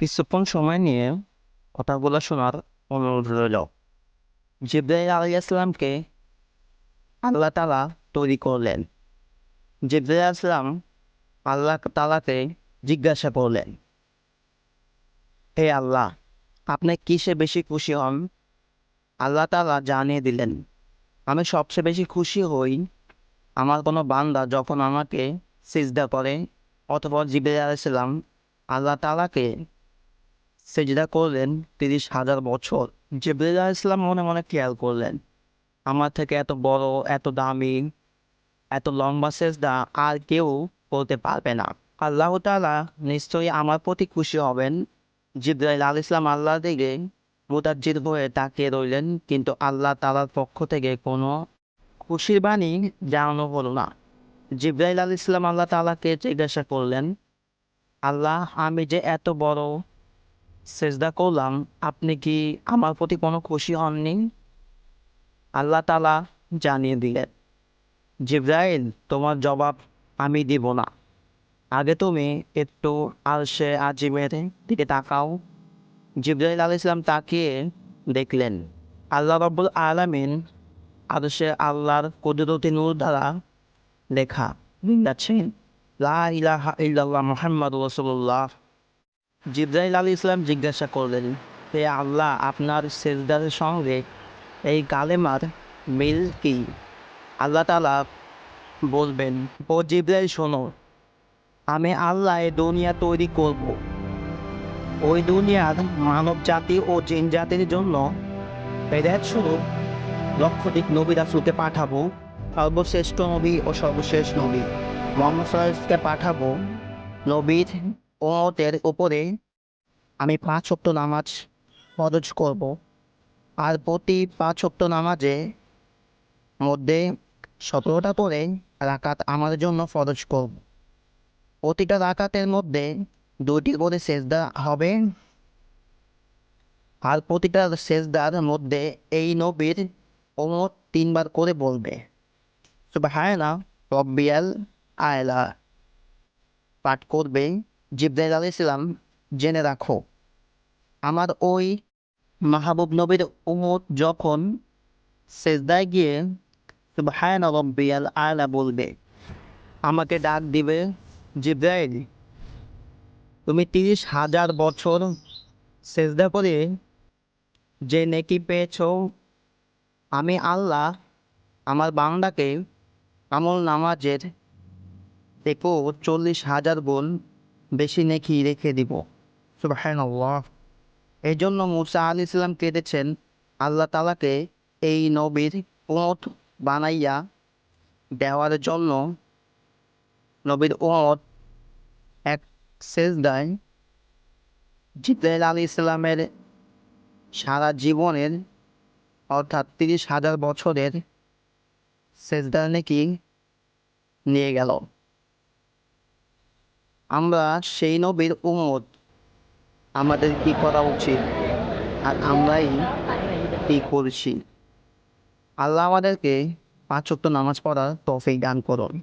কিছুক্ষণ সময় নিয়ে কথাগুলো শোনার অনুরোধ রইল। জিব্রাইল আলাইসালামকে আল্লাহ তালা তৈরি করলেন। জিব্রাইল আসলাম আল্লাহ তালাকে জিজ্ঞাসা করলেন, হে আল্লাহ, আপনি কিসে বেশি খুশি হন? আল্লাহ তালা জানিয়ে দিলেন, আমি সবচেয়ে বেশি খুশি হই আমার কোনো বান্দা যখন আমাকে সিজদা করে অথবা জিব্রাইল আলাইসালাম আল্লাহ তালাকে সেজদা করলেন, তিরিশ হাজার বছর, জিব্রাইল আলাইসালাম মনে মনে খেয়াল করলেন। আমার থেকে এত বড়, এত দামি, এত লম্বা সেজদা আর কেউ করতে পারবে না। আল্লাহ তালা নিশ্চয়ই আমার প্রতি খুশি হবেন। জিব্রাইল আল ইসলাম আল্লাহ দিকে মুতাজ্জির হয়ে তাকিয়ে রইলেন, কিন্তু আল্লাহ তালার পক্ষ থেকে কোনো খুশির বাণী জানানো হলো না। জিব্রাইল আল ইসলাম আল্লাহ তালাকে জিজ্ঞাসা করলেন, আল্লাহ, আমি যে এত বড় সেজদা করলাম, আপনি কি আমার প্রতি কোনো খুশি হননি? আল্লাহ তালা জানিয়ে দিলেন, জিব্রাইল, তোমার জবাব আমি দিব না। আগে তুমি একটু আলসে আজিমের দিকে তাকাও। জিব্রাইল আল ইসলাম তাকিয়ে দেখলেন, আল্লাহ রব্বুল আলমিন আদর্শে আল্লাহর কুদরতি নূর দ্বারা লেখা। যাচ্ছেন লা ইলাহা ইল্লাল্লাহ মুহাম্মদ রসুল্লাহ জিব্রাইল আলী ইসলাম জিজ্ঞাসা করলেন, হে আল্লাহ, আপনার সেজদারের সঙ্গে এই কালেমার মিল কি? আল্লাহ তালা বলবেন, ও জিব্রাইল, শোনো, আমি আল্লাহ এই দুনিয়া তৈরি করব। ওই দুনিয়ার মানব জাতি ও জিন জাতির জন্য বেদাত স্বরূপ লক্ষাধিক নবী রাসুলকে পাঠাবো, সর্বশ্রেষ্ঠ নবী ও সর্বশেষ নবী মোহাম্মদ পাঠাবো, নবীর ওতের উপরে আমি পাঁচ শক্ত নামাজ ফরজ করব। আর প্রতি পাঁচ শক্ত নামাজে মধ্যে সতেরোটা করে রাকাত আমার জন্য ফরজ করব। প্রতিটা রাকাতের মধ্যে দুইটি করে সেজদা হবে। আর প্রতিটা সেজদার মধ্যে এই নবীর ওমর তিনবার করে বলবে সুবহানা রব্বিয়াল আয়লা পাঠ করবে। জিব্রাইল আলাইহিস সালাম জেনে রাখো, আমার ওই মাহবুব নবীর উমত যখন সেজদায় গিয়ে সুবহানা রব্বিয়াল আয়লা বলবে, আমাকে ডাক দিবে জিব্রাইল, তুমি তিরিশ হাজার বছর সেজদা করে যে নেকি পেয়েছ, আমি আল্লাহ আমার বাংলাকে আমল নামাজের থেকেও চল্লিশ হাজার গুণ বেশি নেকি রেখে দিব। সুবহানাল্লাহ। এই জন্য মুসা আলি ইসলাম কেঁদেছেন আল্লাহ তালাকে এই নবীর উমত বানাইয়া দেওয়ার জন্য। নবীর উমত এক সেজদায় জিব্রাইল আলী ইসলামের সারা জীবনের অর্থাৎ তিরিশ হাজার বছরের সেজদার নাকি নিয়ে গেল। আমরা সেই নবীর উম্মত। আমাদের কি করা উচিত? আর আমরাই কি করছি? আল্লাহ আমাদেরকে পাঁচ নামাজ পড়ার তৌফিক দান করুন।